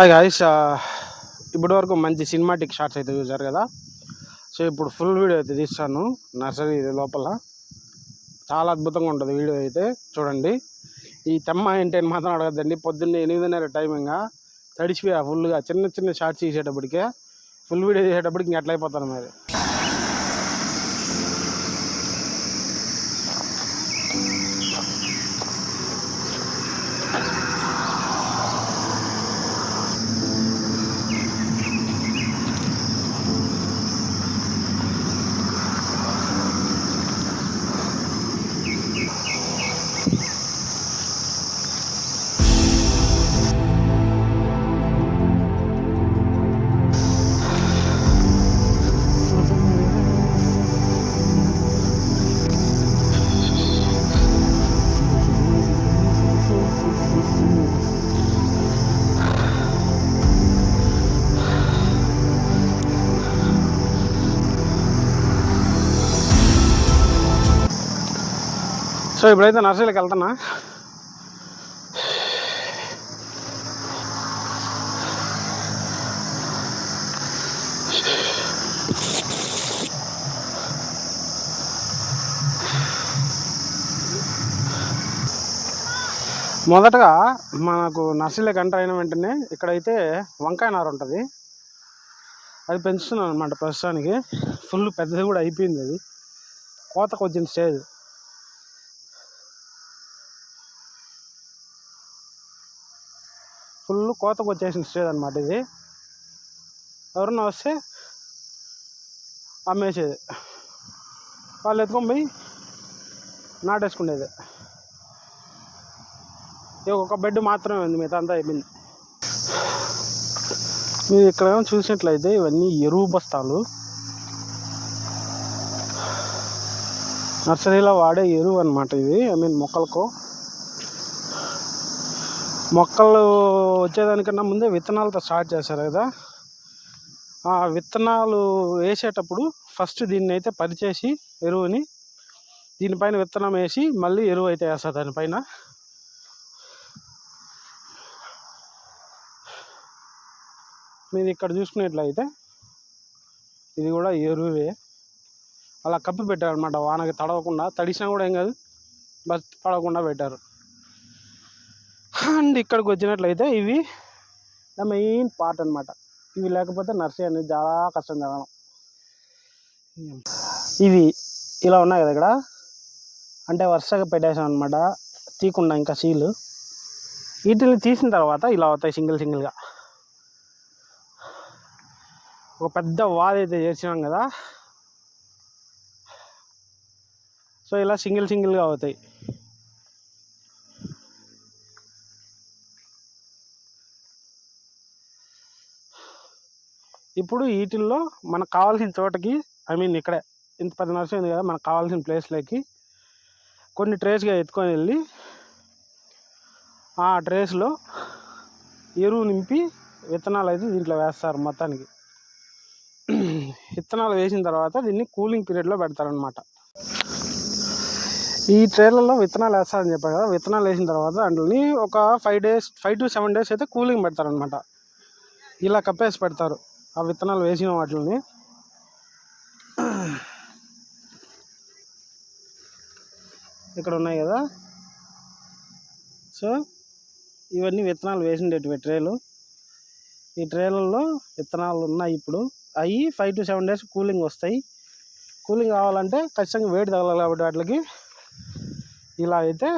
Hi guys uh, ఇప్పటి వరకు మంచి సినిమాటిక్ షార్ట్స్ అయితే చూసారు కదా. సో ఇప్పుడు ఫుల్ వీడియో అయితే తీస్తాను నర్సరీ లోపల. చాలా అద్భుతంగా ఉంటుంది వీడియో అయితే చూడండి. ఈ తెమ్మ ఏంటి అని మాత్రం అడగద్దండి. పొద్దున్నే ఎనిమిదిన్నర టైమింగ్గా తడిచిపోయా ఫుల్గా చిన్న చిన్న షార్ట్స్ తీసేటప్పటికే ఫుల్ వీడియో చేసేటప్పటికి ఇంక ఎట్లా అయిపోతాను మరి. సో ఇప్పుడైతే నర్సరీకి వెళ్తున్నా. మొదటగా మనకు నర్సరీలకు ఎంటర్ అయిన వెంటనే ఇక్కడైతే వంకాయ నారు ఉంటుంది. అది పెంచుతున్నాను అనమాట ప్రస్తుతానికి. ఫుల్ పెద్దది కూడా అయిపోయింది అది. కోతకు వచ్చిన స్టేజ్ ఫుల్ కోతకు వచ్చేసిన స్టేజ్ అనమాట ఇది. ఎవరన్నా వస్తే అమ్మేసేది. వాళ్ళు ఎత్తుకొని పోయి నాటేసుకునేది. ఇది ఒక బెడ్ మాత్రమే ఉంది మిగతా అంతా అయిపోయింది. మీరు ఇక్కడ ఏమో చూసినట్లయితే ఇవన్నీ ఎరువు బస్తాలు. నర్సరీలో వాడే ఎరువు అనమాట ఇది ఐ మీన్ మొక్కలకు. మొక్కలు వచ్చేదానికన్నా ముందే విత్తనాలతో స్టార్ట్ చేశారు కదా. ఆ విత్తనాలు వేసేటప్పుడు ఫస్ట్ దీన్ని అయితే పరిచేసి ఎరువుని దీనిపైన విత్తనం వేసి మళ్ళీ ఎరువు అయితే వేస్తారు దానిపైన. మీరు ఇక్కడ చూసుకున్నట్లయితే ఇది కూడా ఎరువే. అలా కప్పి పెట్టారు అనమాట వానకి తడవకుండా. తడిసినా కూడా ఏం కాదు బస్ పడకుండా పెట్టారు. అండ్ ఇక్కడికి వచ్చినట్లయితే ఇవి ద మెయిన్ పార్ట్ అనమాట ఇవి లేకపోతే నర్సరీ అనేది చాలా కష్టం జరగడం. ఇవి ఇలా ఉన్నాయి కదా ఇక్కడ. అంటే వరుసగా పెట్టేసాం అనమాట తీకుండా ఇంకా సీలు. వీటిని తీసిన తర్వాత ఇలా అవుతాయి సింగిల్ సింగిల్గా. ఒక పెద్ద వాల్ అయితే చేసినాం కదా. సో ఇలా సింగిల్ సింగిల్గా అవుతాయి. ఇప్పుడు వీటిల్లో మనకు కావాల్సిన చోటకి ఐ మీన్ ఇక్కడే ఇంత పెద్ద నర్సరీ ఉంది కదా మనకు కావాల్సిన ప్లేస్లోకి కొన్ని ట్రేస్గా ఎత్తుకొని వెళ్ళి ఆ ట్రేస్లో ఎరువు నింపి విత్తనాలు అయితే దీంట్లో వేస్తారు మొత్తానికి. విత్తనాలు వేసిన తర్వాత దీన్ని కూలింగ్ పీరియడ్లో పెడతారనమాట ఈ ట్రేలలో విత్తనాలు వేస్తారని చెప్పారు కదా విత్తనాలు వేసిన తర్వాత అందులోని ఒక five days five to seven days అయితే కూలింగ్ పెడతారనమాట ఇలా కప్పేసి పెడతారు. ఆ విత్తనాలు వేసిన వాటిని ఇక్కడ ఉన్నాయి కదా. సో ఇవన్నీ విత్తనాలు వేసిండేటివి ట్రేలు. ఈ ట్రేలలో విత్తనాలు ఉన్నాయి ఇప్పుడు. అవి five to seven days cooling వస్తాయి. కూలింగ్ కావాలంటే ఖచ్చితంగా వేడి తగలాలి కాబట్టి వాటికి ఇలా అయితే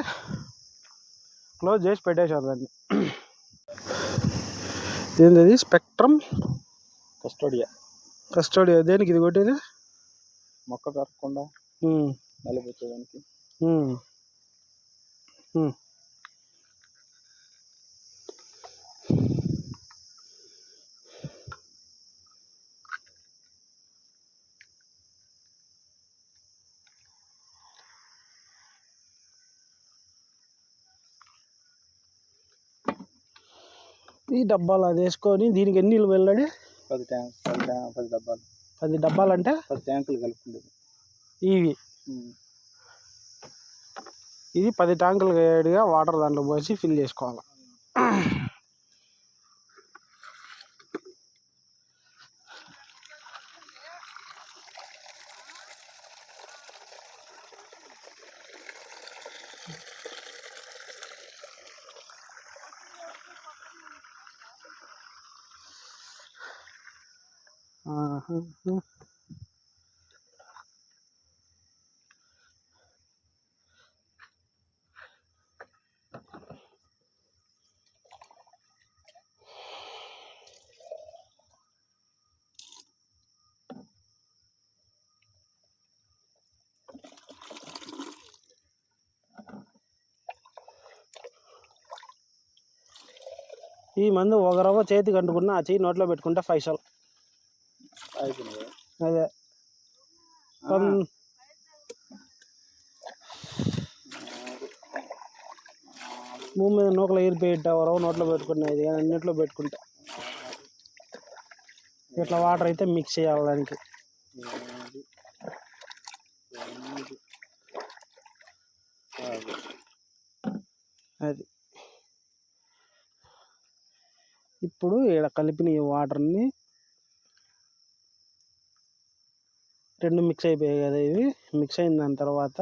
క్లోజ్ చేసి పెట్టేశారు దాన్ని. ఏంది స్పెక్ట్రమ్ కస్టోడియా. కస్టడీ దేనికి ఇది కొట్టేది? మొక్క కరగకుండా ఉమ్. ఈ డబ్బాలు అది వేసుకొని దీనికి ఎన్ని వెళ్ళాడు పది ట్యాంక్ పది ట్యాంక్ పది డబ్బాలు. పది డబ్బాలు అంటే పది ట్యాంకులు కలుపుకుండేది ఇవి? ఇది పది ట్యాంకులు వేడిగా వాటర్ దాంట్లో పోసి ఫిల్ చేసుకోవాలి. ఈ మందు ఒక రవ్వ చేతికి అంటుకున్న ఆ చేయి నోట్లో పెట్టుకుంటే ఫైవ్ అయిపోయినాయి అదే. భూమి మీద నూకలు ఒక రవ్వ నోట్లో పెట్టుకునేది కానీ అన్నిట్లో పెట్టుకుంటా. ఇట్లా వాటర్ అయితే మిక్స్ చేయాలి దానికి. అది. ఇప్పుడు ఇక్కడ కలిపిన ఈ వాటర్ని రెండు మిక్స్ అయిపోయాయి కదా ఇవి. మిక్స్ అయిన దాని తర్వాత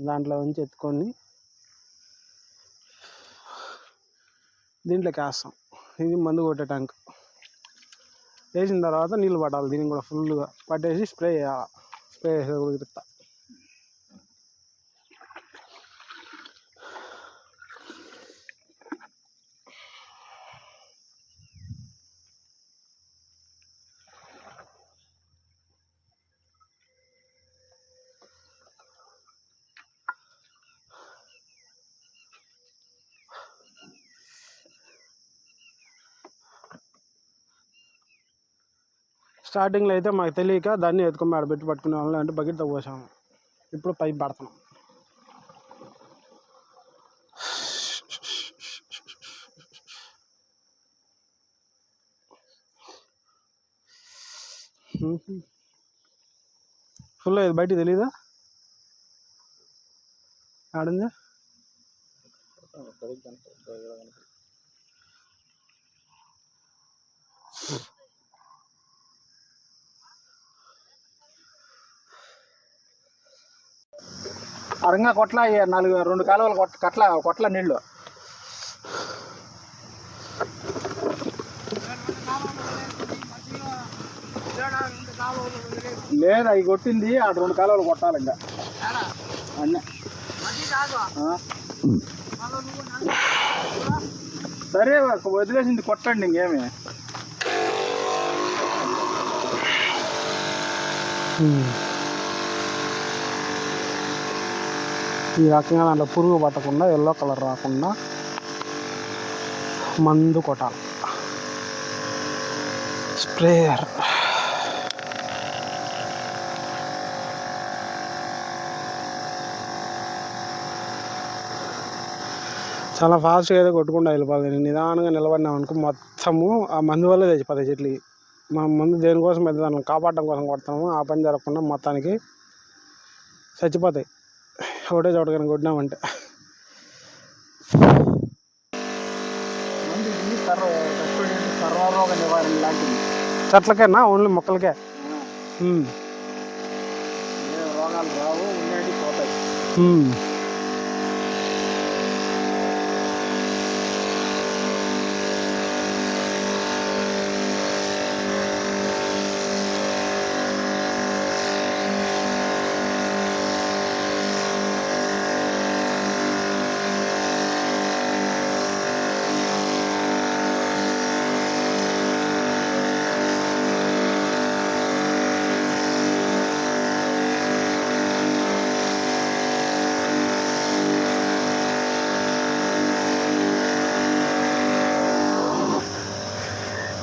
దాంట్లో నుంచి ఎత్తుకొని దీంట్లోకి వేస్తాం. ఇది మందు కొట్టే ట్యాంక్. వేసిన తర్వాత నీళ్ళు పట్టాలి. దీనికి కూడా ఫుల్గా పట్టేసి స్ప్రే చేయాలి. స్ప్రే చేసే కూడా స్టార్టింగ్లో అయితే మాకు తెలియక దాన్ని ఎత్తుకొని ఆడ పెట్టి పట్టుకునే వాళ్ళం అంటే బకెట్తో పోసాము ఇప్పుడు పైప్ పడుతున్నాం. ఫుల్ అయ్యేది బయట తెలీదా? ఆడిందా? అరంగా కొట్ల నాలుగు రెండు కాలువలు కొట్ల కట్ల కొట్ల నీళ్ళు లేదు అవి కొట్టింది ఆ రెండు కాలువలు కొట్టాలి ఇంకా. అన్నీ. సరే వదిలేసింది కొట్టండి ఇంకేమి. ఈ రకంగా దాంట్లో పురుగు పట్టకుండా ఎల్లో కలర్ రాకుండా మందు కొట్టాలి. స్ప్రేయర్ చాలా ఫాస్ట్గా అయితే కొట్టుకుండా వెళ్ళిపోవాలి. నేను నిదానంగా నిలబడినాం అనుకో మొత్తము ఆ మందు వల్ల తెచ్చిపోతాయి చెట్లు. మనం మందు దేనికోసం అయితే దాన్ని కాపాడడం కోసం కొడతాము ఆ పని జరగకుండా మొత్తానికి చచ్చిపోతాయి. ఒకటే చోట కనుక కొట్టినామంటే. సర్వరోగ నివారణ లాంటిది? చెట్లకేనా? ఓన్లీ మొక్కలకే? రోగాలు రావు ఉండేవి పోతాయి.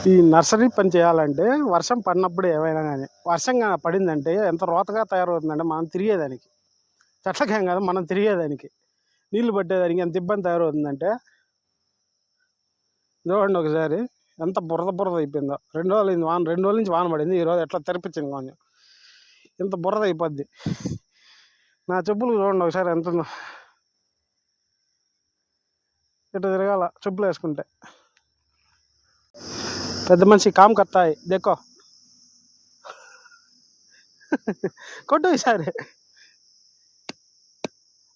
ఈ నర్సరీ పని చేయాలంటే వర్షం పడినప్పుడు ఏమైనా కానీ వర్షం పడిందంటే ఎంత రోతగా తయారవుతుందంటే మనం తిరిగేదానికి. చెట్లకేం కాదు మనం తిరిగేదానికి. నీళ్ళు పట్టేదానికి ఎంత ఇబ్బంది తయారవుతుందంటే చూడండి ఒకసారి ఎంత బురద బురద అయిపోయిందో. రెండు రోజులు అయింది వాన రెండు రోజుల నుంచి వాన పడింది ఈరోజు ఎట్లా తెరిపించింది కొంచెం. ఇంత బురద అయిపోద్ది. నా చెప్పులు చూడండి ఒకసారి ఎంత ఉందో ఇట్లా తిరగాల? చెప్పులు వేసుకుంటే. పెద్ద మనిషి కామ్ కత్తాయి. దేకో. కొట్టు ఈసారి.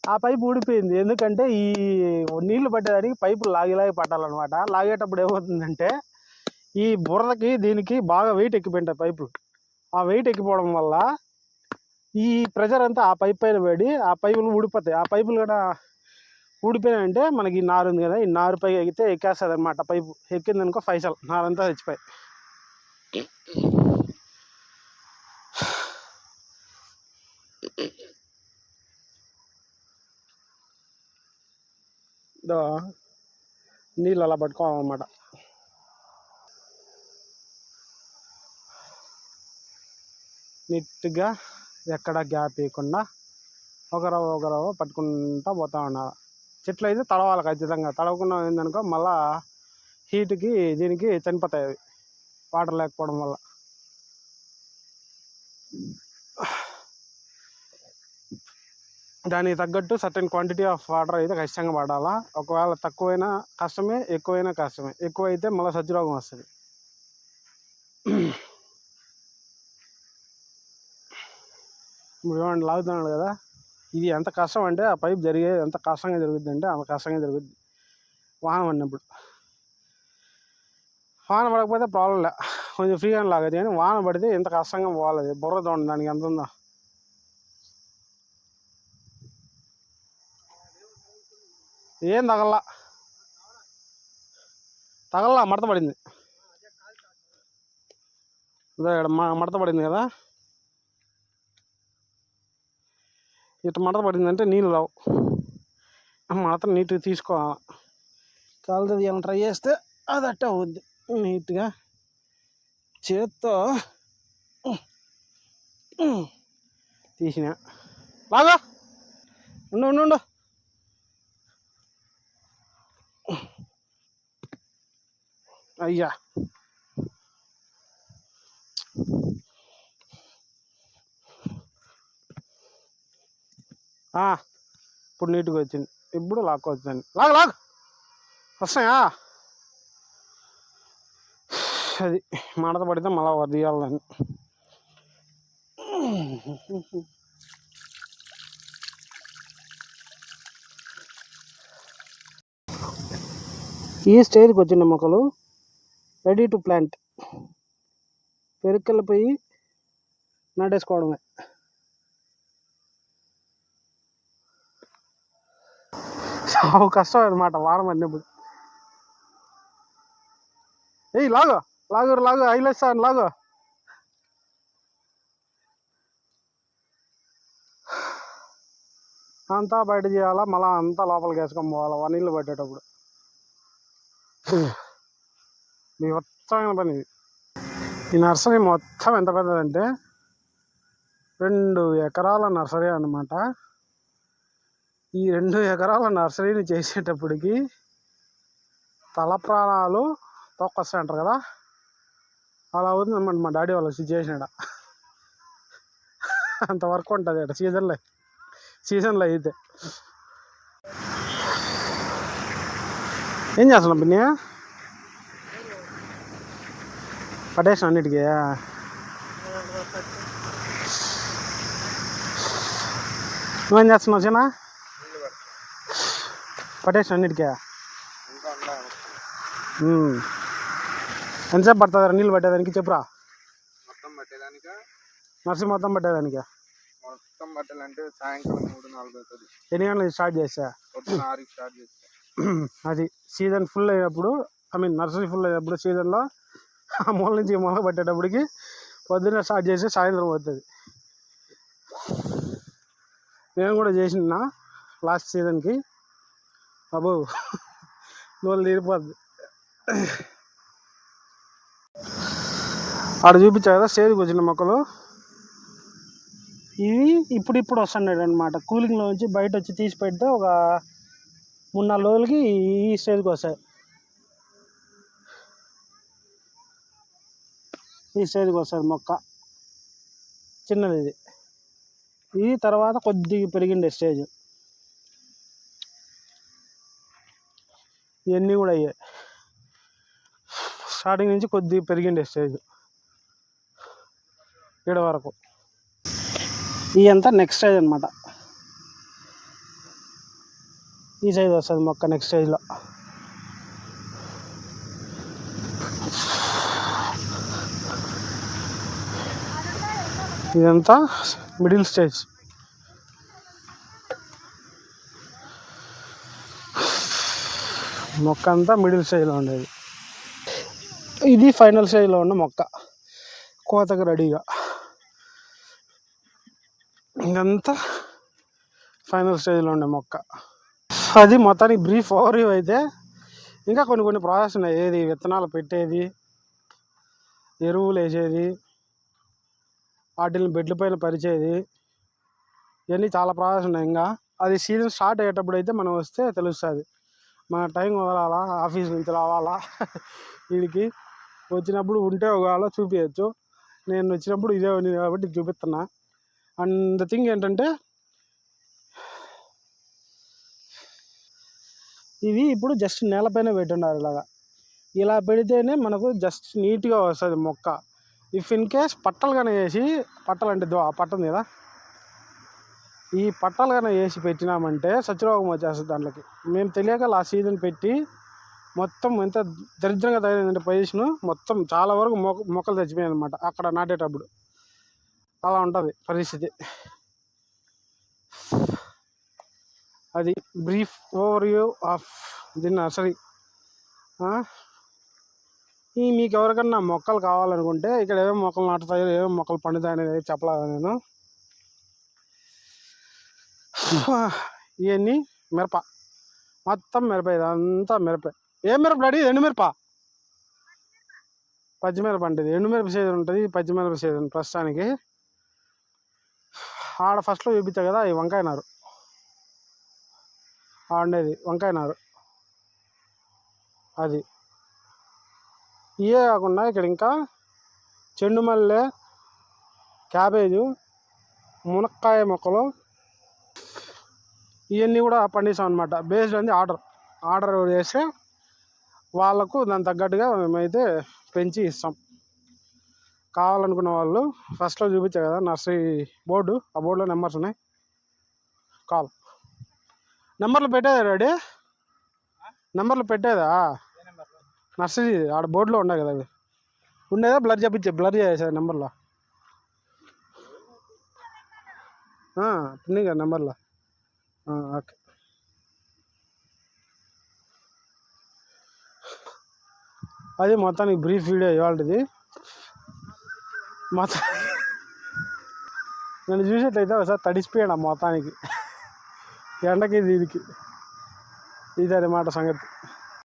ఆ పైపు ఊడిపోయింది. ఎందుకంటే ఈ నీళ్ళు పట్టేదానికి పైపు లాగి లాగి పట్టాలన్నమాట. లాగేటప్పుడు ఏమవుతుందంటే ఈ బురదకి దీనికి బాగా వెయిట్ ఎక్కిపోయింటాయి పైపులు ఆ వెయిట్ ఎక్కిపోవడం వల్ల ఈ ప్రెషర్ అంతా ఆ పైప్ పైన పడి ఆ పైపులు ఊడిపోతాయి. ఆ పైపులు కూడా ఊడిపోయినాయంటే మనకి ఈ నారు ఉంది కదా ఈ నారు పై ఎక్కితే ఎక్కేస్తుంది అనమాట పైపు ఎక్కింది అనుకో ఫైసల్ నారంతా చచ్చిపోయి నీళ్ళు అలా పట్టుకోవాలన్నమాట. నీట్గా ఎక్కడ గ్యాప్ ఇవ్వకుండా ఒకరవ ఒకరవ పట్టుకుంటా పోతా ఉన్నారు. చెట్లు అయితే తడవాలి ఖచ్చితంగా. తడవకుండా ఏందనుకో మళ్ళా హీట్కి దీనికి చనిపోతాయి అవి. వాటర్ లేకపోవడం వల్ల. దానికి తగ్గట్టు సర్టెన్ క్వాంటిటీ ఆఫ్ వాటర్ అయితే ఖచ్చితంగా పడాలా. ఒకవేళ తక్కువైనా కష్టమే ఎక్కువైనా కష్టమే. ఎక్కువైతే మళ్ళీ సజ్జరోగం వస్తుంది. ఇప్పుడు ఏమన్నా లాగుతున్నాడు కదా. ఇది ఎంత కష్టం అంటే ఆ పైప్ జరిగేది ఎంత కష్టంగా జరుగుద్ది అంటే అంత కష్టంగా జరుగుద్ది. వాన పడినప్పుడు వాన పడకపోతే ప్రాబ్లం లే. కొంచెం ఫ్రీగా లాగదు కానీ వాన పడితే ఎంత కష్టంగా పోవాలి? బుర్ర చూడండి దానికి ఎంత ఉందో. ఏం తగల్లా? తగల్లా మడత పడింది. మ- మడత పడింది కదా? ఇటు మడత పడిందంటే నీళ్ళు రావు. మడత నీట్గా తీసుకోవాలి. కాలుతుంది ఏమైనా ట్రై చేస్తే అది అట్టే అవుద్ది. నీట్గా చేత్తో తీసిన. బాగా ఉండు ఉండు ఉండు. అయ్యా. ఇప్పుడు నీట్గా వచ్చింది. ఇప్పుడు లాక్కొచ్చింది లాగ్ లాగ్. వస్తాయా? అది మడత పడితే మళ్ళీ వదియాలని ఈ స్టేజ్కి వచ్చిన మొక్కలు రెడీ టు ప్లాంట్. పెరుకలపై పోయి నాటేసుకోవడమే. చాలా కష్టం అనమాట వారం అన్నప్పుడు ఏయ్ లాగు లాగో ఐలెస్ ఐలేస్తాను లాగో. అంతా బయట చేయాలా? మళ్ళీ అంతా లోపలికి వేసుకొని పోవాలా? వన్ నీళ్ళు పట్టేటప్పుడు. మొత్తమైన పని ఇది. ఈ నర్సరీ మొత్తం ఎంత పెద్దదంటే రెండు ఎకరాల నర్సరీ అన్నమాట. ఈ రెండు ఎకరాల నర్సరీని చేసేటప్పటికి తల ప్రాణాలు తొక్కొస్తాయి అంటారు కదా? అలా అవుతుంది అనమాట మా డాడీ వాళ్ళ చేసినాడ అంత వర్క్ ఉంటుంది అక్కడ సీజన్లో సీజన్లో అయితే. ఏం చేస్తున్నాం పిన్ని? పట్టేసిన అన్నిటికీ? నువ్వేం చేస్తున్నావు చిన్న? పట్టేసిన అన్నిటికీ. ఎంతసేపు పడుతుంది నీళ్ళు పట్టేదానికి చెప్పురా. మొత్తం పట్టేదానిక? నర్సరీ మొత్తం పట్టేదానికి? మొత్తం పట్టాలంటే సాయంకాలం మూడు నాలుగు అవుతుంది. ఎన్ని గంటలకు స్టార్ట్ చేసా ఆరుకి స్టార్ట్ అది సీజన్ ఫుల్ అయినప్పుడు ఐ మీన్ నర్సరీ ఫుల్ అయినప్పుడు సీజన్లో ఆ మూల నుంచి మూల పట్టేటప్పటికి పొద్దున్నే స్టార్ట్ చేసి సాయంత్రం అవుతుంది. నేను కూడా చేసిన లాస్ట్ సీజన్కి. అబ్బో నోళ్ళు తీరిపోద్ది. ఆడ చూపించా కదా స్టేజ్కి వచ్చిన మొక్కలు? ఇవి ఇప్పుడు ఇప్పుడు వస్తున్నాడు అనమాట కూలింగ్లో నుంచి బయట వచ్చి తీసి పెడితే ఒక మూడు నాలుగు రోజులకి ఈ స్టేజ్కి వస్తాయి. ఈ స్టేజ్కి వస్తుంది మొక్క. చిన్నది ఇది. ఇది తర్వాత కొద్దిగా పెరిగిండే స్టేజ్. ఇవన్నీ కూడా అయ్యాయి. స్టార్టింగ్ నుంచి కొద్దిగా పెరిగిండే స్టేజ్ ఈడ వరకు. ఇదంతా నెక్స్ట్ స్టేజ్ అనమాట ఈ సైజ్ వస్తుంది మొక్క నెక్స్ట్ స్టేజ్లో ఇదంతా మిడిల్ స్టేజ్. మొక్క అంతా మిడిల్ స్టేజ్లో ఉండేది. ఇది ఫైనల్ స్టేజ్లో ఉన్న మొక్క. కోతకు రెడీగా. ఇదంతా ఫైనల్ స్టేజ్లో ఉండే మొక్క. అది మొత్తానికి బ్రీఫ్ ఓవర్ అయితే ఇంకా కొన్ని కొన్ని ప్రాసెస్ ఉన్నాయి. ఏది విత్తనాలు పెట్టేది ఎరువులు వేసేది వాటిని బెడ్ల పైన పరిచేది ఇవన్నీ చాలా ప్రాసెస్ ఉన్నాయి. ఇంకా అది సీజన్ స్టార్ట్ అయ్యేటప్పుడు అయితే మనం వస్తే తెలుస్తుంది. మన టైం వదలాలా? ఆఫీస్ నుంచి రావాలా? వీడికి వచ్చినప్పుడు ఉంటే ఒకవేళ చూపించచ్చు నేను వచ్చినప్పుడు ఇదే ఉంది కాబట్టి చూపిస్తున్నా. అండ్ ద థింగ్ ఏంటంటే ఇవి ఇప్పుడు జస్ట్ నేలపైన పెట్టున్నారు ఇలాగా. ఇలా పెడితేనే మనకు జస్ట్ నీట్గా వస్తుంది మొక్క. ఇఫ్ ఇన్ కేస్ పట్టలు కానీ వేసి పట్టలు అంటే దో పట్ట కదా? ఈ పట్టాలు కానీ వేసి పెట్టినామంటే సత్యరోగం వచ్చేస్తుంది దాంట్లోకి. మేము తెలియక ఆ సీజన్ పెట్టి మొత్తం ఎంత దరిద్రంగా తగిలిందంటే పొజిషన్ మొత్తం చాలా వరకు మొక్క మొక్కలు చచ్చిపోయాయి అనమాట అక్కడ నాటేటప్పుడు. అలా ఉంటుంది పరిస్థితి. అది brief overview of the nursery ఈ మీకు ఎవరికన్నా మొక్కలు కావాలనుకుంటే ఇక్కడ ఏమేమి మొక్కలు నాటుతాయో ఏమేమి మొక్కలు పండుతాయి అనేది చెప్పలేదు నేను? ఇవన్నీ మిరప. మొత్తం మిరప ఇదంతా మిరప. ఏం మిరప డాడీ? ఎండు మిరప పచ్చిమిరప అంటే ఇది. ఎండు మిరప సీజన్ ఉంటుంది పచ్చిమిరప సీజన్ ప్రస్తుతానికి. ఆడ ఫస్ట్లో చూపించా కదా ఈ వంకాయ నారు. ఉండేది వంకాయ నారు. అది. ఇవే కాకుండా ఇక్కడ ఇంకా చెండు మల్లె క్యాబేజు మునక్కాయ మొక్కలు ఇవన్నీ కూడా పండిస్తాం అనమాట బేస్డ్ అంది ఆర్డర్ ఆర్డర్ చేస్తే వాళ్ళకు దాని తగ్గట్టుగా మేమైతే పెంచి ఇస్తాం. కావాలనుకున్న వాళ్ళు ఫస్ట్లో చూపించా కదా నర్సరీ బోర్డు. ఆ బోర్డులో నెంబర్స్ ఉన్నాయి. కాల్. నెంబర్లు పెట్టేదా రెడీ నెంబర్లు పెట్టేదా? నర్సరీ ఆడ బోర్డులో ఉన్నాయి కదా అవి. ఉండేదా? బ్లర్ చెప్పించే బ్లర్ చేసేది నెంబర్లో. ఉన్నాయి కదా నెంబర్లో. ఓకే. అది మొత్తానికి బ్రీఫ్ వీడియో ఇవాళది మొత్తం నేను చూసేట్లయితే ఒకసారి తడిసిపోయాడు ఆ మొత్తానికి. ఎండకి దీనికి. ఇది అన్నమాట సంగతి.